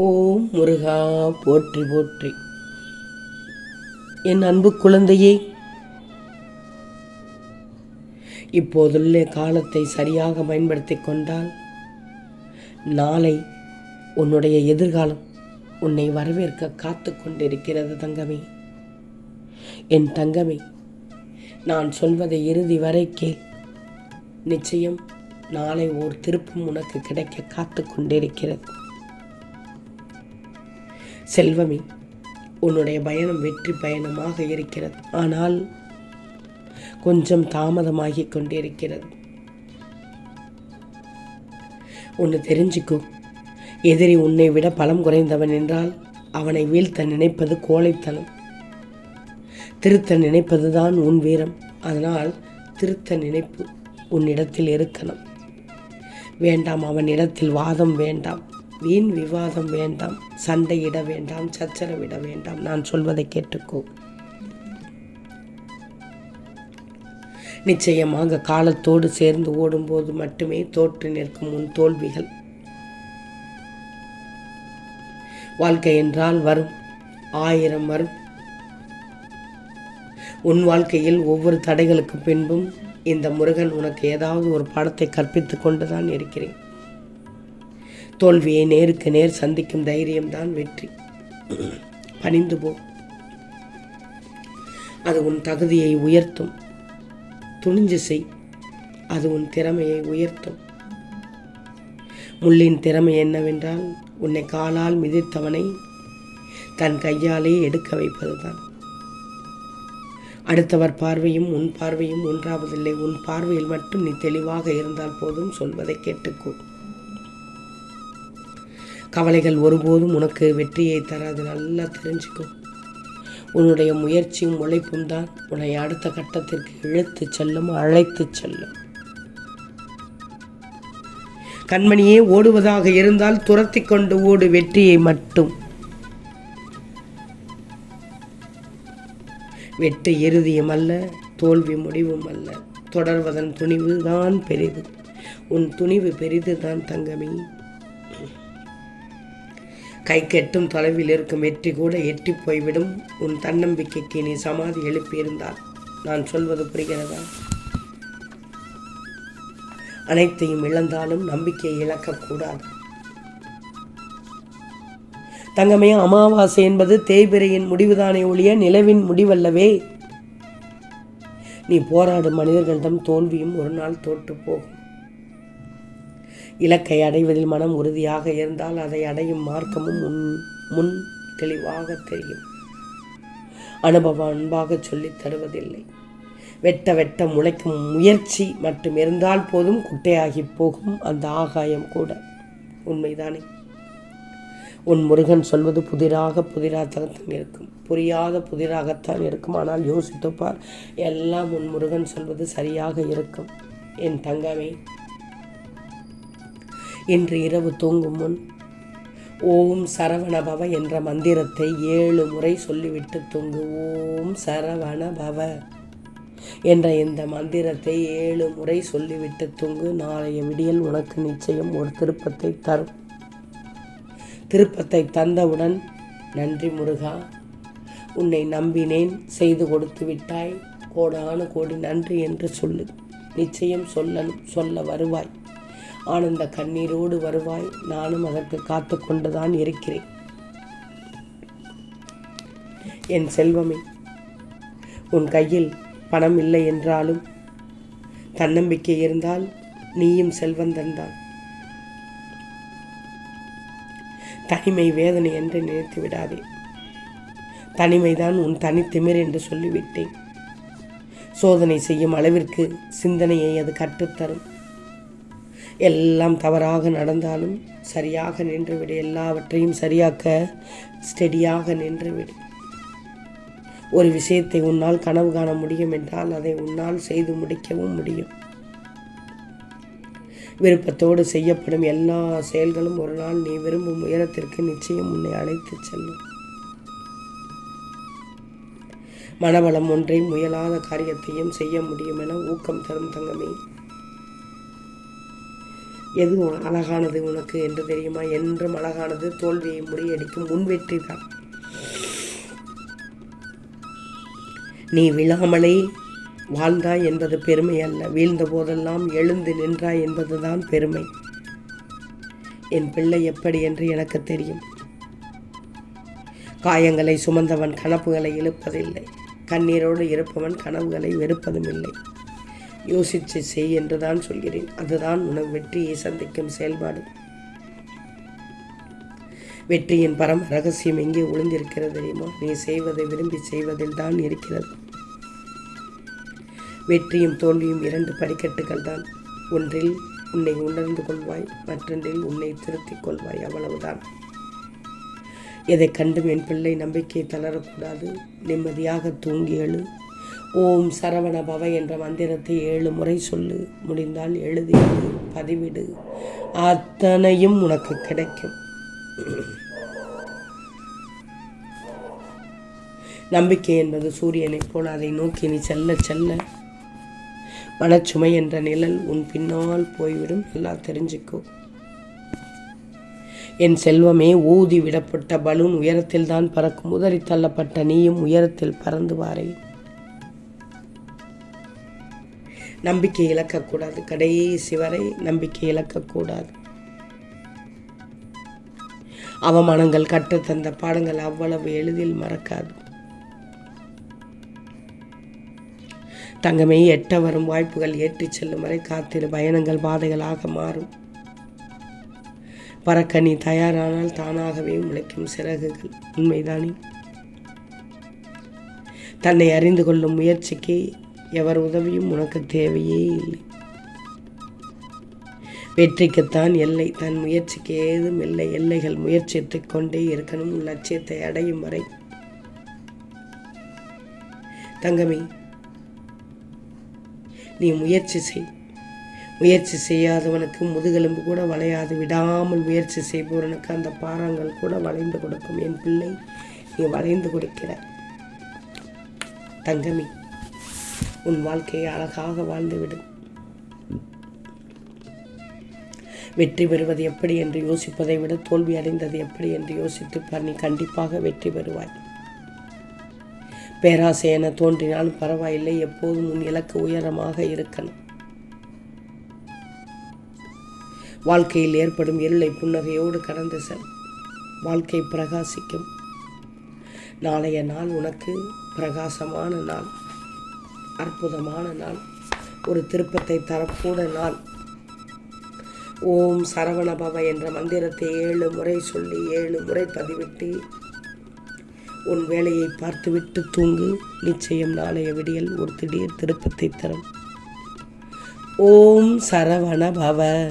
ஓம் முருகா போற்றி போற்றி. என் அன்பு குழந்தையே இப்போதுள்ள காலத்தை சரியாக பயன்படுத்தி கொண்டால் நாளை உன்னுடைய எதிர்காலம் உன்னை வரவேற்க காத்து கொண்டிருக்கிறது தங்கமே. என் தங்கமே நான் சொல்வதை இறுதி வரை கேள். நிச்சயம் நாளை ஓர் திருப்பம் உனக்கு கிடைக்க காத்து கொண்டிருக்கிறது. செல்வமே உன்னுடைய பயணம் வெற்றி பயணமாக இருக்கிறது. ஆனால் கொஞ்சம் தாமதமாகிக் கொண்டிருக்கிறது. ஒன்று தெரிஞ்சுக்கோ எதிரி உன்னை விட பலம் குறைந்தவன் என்றால் அவனை வீழ்த்த நினைப்பது கோழைத்தனம். திருத்த நினைப்பதுதான் உன் வீரம். அதனால் திருத்த நினைப்பு உன்னிடத்தில் இருக்கணும். வேண்டாம் அவனிடத்தில் வாதம் வேண்டாம். வீண் விவாதம் வேண்டாம் சண்டையிட வேண்டாம் சச்சரவிட வேண்டாம். நான் சொல்வதை கேட்டுக்கோ. நிச்சயமாக காலத்தோடு சேர்ந்து ஓடும்போது மட்டுமே தோற்று நிற்கும் உன் தோல்விகள். வாழ்க்கை என்றால் வரும் ஆயிரம் வரும். உன் வாழ்க்கையில் ஒவ்வொரு தடைகளுக்கு பின்பும் இந்த முருகன் உனக்கு ஏதாவது ஒரு பாடத்தை கற்பித்துக் கொண்டுதான் இருக்கிறேன். தோல்வியை நேருக்கு நேர் சந்திக்கும் தைரியம்தான் வெற்றி. பணிந்து போ. அது உன் தகுதியை உயர்த்தும். துணிஞ்சு செய். அது உன் திறமையை உயர்த்தும். முள்ளின் திறமை என்னவென்றால் உன்னை காலால் மிதித்தவனை தன் கையாலே எடுக்க வைப்பதுதான். அடுத்தவர் பார்வையும் உன் பார்வையும் ஒன்றாவதில்லை. உன் பார்வையில் மட்டும் நீ தெளிவாக இருந்தால் போதும் சொல்வதை கேட்டுக்கோ கவலைகள் ஒருபோதும் உனக்கு வெற்றியை தராது. நல்லா தெரிஞ்சுக்கும் உன்னுடைய முயற்சியும் உழைப்பும் தான் உன்னை அடுத்த கட்டத்திற்கு இழுத்து செல்லும் அழைத்து செல்லும். கண்மணியே ஓடுவதாக இருந்தால் துரத்தி கொண்டு ஓடு வெற்றியை மட்டும். வெற்றி இறுதியும் அல்ல தோல்வி முடிவும் அல்ல. தொடர்வதன் துணிவு தான் பெரிது. உன் துணிவு பெரிது தான் தங்கமே. கை கெட்டும் தொலைவில் இருக்கும் வெற்றி கூட எட்டி போய்விடும். உன் தன்னம்பிக்கைக்கு நீ சமாதி எழுப்பியிருந்தால் நான் சொல்வது புரிகிறதா? அனைத்தையும் இழந்தாலும் நம்பிக்கையை இழக்கக்கூடாது. தங்கமே அமாவாசை என்பது தேய்பிரையின் முடிவுதானே ஒழிய நிலவின் முடிவல்லவே. நீ போராடும் மனிதர்களிடம் தோல்வியும் ஒரு நாள் தோற்று போகும். இலக்கை அடைவதில் மனம் உறுதியாக இருந்தால் அதை அடையும் மார்க்கமும் முன் முன் தெளிவாக தெரியும். அனுபவம் அன்பாக சொல்லித் தருவதில்லை. வெட்ட வெட்ட முளைக்கும் முயற்சி மட்டும் இருந்தால் போதும் குட்டையாகி போகும் அந்த ஆகாயம் கூட. உண்மைதானே? உன் முருகன் சொல்வது புதிராக புதிராகத்தான் இருக்கும். புரியாத புதிராகத்தான் இருக்கும். ஆனால் யோசித்துப்பார் எல்லாம் உன் முருகன் சொல்வது சரியாக இருக்கும். என் தங்கமே இன்று இரவு தூங்கும் முன் ஓம் சரவணபவ என்ற மந்திரத்தை ஏழு முறை சொல்லிவிட்டு தூங்கு. ஓம் சரவணபவ என்ற இந்த மந்திரத்தை ஏழு முறை சொல்லிவிட்டு தூங்கு. நாளைய விடியல் உனக்கு நிச்சயம் ஒரு திருப்பத்தை தரும். திருப்பத்தை தந்தவுடன் நன்றி முருகா உன்னை நம்பினேன் செய்து கொடுத்து விட்டாய். கோடானு கோடி நன்றி என்று சொல்லு. நிச்சயம் சொல்ல சொல்ல வருவாய். ஆனந்த கண்ணீரோடு வருவாய். நானும் அதற்கு காத்து கொண்டுதான் இருக்கிறேன். என் செல்வமே உன் கையில் பணம் இல்லை என்றாலும் தன்னம்பிக்கை இருந்தால் நீயும் செல்வந்தன்தான் தனிமை வேதனை என்று நினைத்து விடாதே. தனிமைதான் உன் தனித்திமிர் என்று சொல்லிவிட்டேன். சோதனை செய்யும் அளவிற்கு சிந்தனையை அது கற்றுத்தரும். எல்லாம் தவறாக நடந்தாலும் சரியாக நின்றுவிடு. எல்லாவற்றையும் சரியாக்க ஸ்டெடியாக நின்றுவிடு. ஒரு விஷயத்தை உன்னால் கனவு காண முடியும் என்றால் அதை உன்னால் செய்து முடிக்கவும் முடியும். விருப்பத்தோடு செய்யப்படும் எல்லா செயல்களும் ஒரு நாள் நீ விரும்பும் உயரத்திற்கு நிச்சயம் உன்னை அழைத்து செல்லும். மனவளம் ஒன்றை முயலாத காரியத்தையும் செய்ய முடியும் என ஊக்கம் தரும் தங்கமே. எது அழகானது உனக்கு என்று தெரியுமா? என்றும் அழகானது தோல்வியை முறியடிக்கும் முன் வெற்றி தான். நீ விழாமலே வாழ்ந்தாய் என்பது பெருமை அல்ல. வீழ்ந்த போதெல்லாம் எழுந்து நின்றாய் என்பதுதான் பெருமை. என் பிள்ளை எப்படி என்று எனக்கு தெரியும். காயங்களை சுமந்தவன் கனப்புகளை இழுப்பதில்லை. கண்ணீரோடு இருப்பவன் கனவுகளை வெறுப்பதும் இல்லை யோசித்து செய் என்றுதான் சொல்கிறேன். அதுதான் உனக்கு வெற்றியை சந்திக்கும் செயல்பாடு. வெற்றியின் பரம ரகசியம் எங்கே ஒளிந்திருக்கிறது தெரியுமா? நீ செய்வதை விரும்பி செய்வதில் தான் இருக்கிறது. வெற்றியும் தோல்வியும் இரண்டு படிக்கட்டுகள் தான். ஒன்றில் உன்னை உணர்ந்து கொள்வாய் மற்றொன்றில் உன்னை திருத்திக் கொள்வாய் அவ்வளவுதான். எதை கண்டும் என் பிள்ளை நம்பிக்கை தளரக்கூடாது. நிம்மதியாக தூங்கி எழு. ஓம் சரவண பவ என்ற மந்திரத்தை ஏழு முறை சொல்லு. முடிந்தால் எழுதி பதிவிடு. அத்தனையும் உனக்கு கிடைக்கும். நம்பிக்கை என்பது சூரியனைப் போல் அதை நோக்கி நீ செல்ல செல்ல. மனச்சுமை என்ற நிழல் உன் பின்னால் போய்விடும். எல்லாம் தெரிஞ்சுக்கோ. என் செல்வமே ஊதி விடப்பட்ட பலூன் உயரத்தில் தான் பறக்கும். உதறி தள்ளப்பட்ட நீயும் உயரத்தில் பறந்து வாரேன் நம்பிக்கை இழக்கக்கூடாது. கடைசி வரை நம்பிக்கை இழக்கக்கூடாது. அவமானங்கள் கற்றுத்தந்த பாடங்கள் அவ்வளவு எளிதில் மறக்காது. தங்கமே எட்ட வரும் வாய்ப்புகள் ஏற்றிச் செல்லும் வரை காத்திரு. பயணங்கள் பாதைகளாக மாறும். பறக்க நீ தயாரானால் தானாகவே முளைக்கும் சிறகுகள். உண்மைதானே? தன்னை அறிந்து கொள்ளும் முயற்சிக்கு எவர் உதவியும் உனக்கு தேவையே இல்லை. வெற்றிக்குத்தான் எல்லை. தன் முயற்சிக்கு ஏதும் இல்லை. எல்லைகள் முயற்சித்துக் கொண்டே இருக்கணும். லட்சியத்தை அடையும் வரை. தங்கமே நீ முயற்சி செய். முயற்சி செய்யாதவனுக்கு முதுகெலும்பு கூட வளையாது. விடாமல் முயற்சி செய்பவனுக்கு அந்த பாறாங்கள் கூட வளைந்து கொடுக்கும். என் பிள்ளை நீ வளைந்து கொடுக்கிற தங்கமி உன் வாழ்க்கையை அழகாக வாழ்ந்துவிடும் வெற்றி பெறுவது எப்படி என்று யோசிப்பதை விட தோல்வி அடைந்தது எப்படி என்று யோசித்து பார் நீ கண்டிப்பாக வெற்றி பெறுவாய். பேராசை என தோன்றினாலும் பரவாயில்லை எப்போதும் உன் இலக்கு உயரமாக இருக்கணும். வாழ்க்கையில் ஏற்படும் இருளை புன்னகையோடு கடந்து செல். வாழ்க்கை பிரகாசிக்கும். நாளைய நாள் உனக்கு பிரகாசமான நாள். அற்புதமான நாள். ஒரு திருப்பத்தை தரக்கூட நாள். ஓம் சரவணபவ என்ற மந்திரத்தை ஏழு முறை சொல்லி ஏழு முறை பதிவிட்டு உன் வேலையை பார்த்துவிட்டு தூங்கு. நிச்சயம் நாளைய விடியல் ஒரு திடீர் திருப்பத்தை தரும். ஓம் சரவண பவ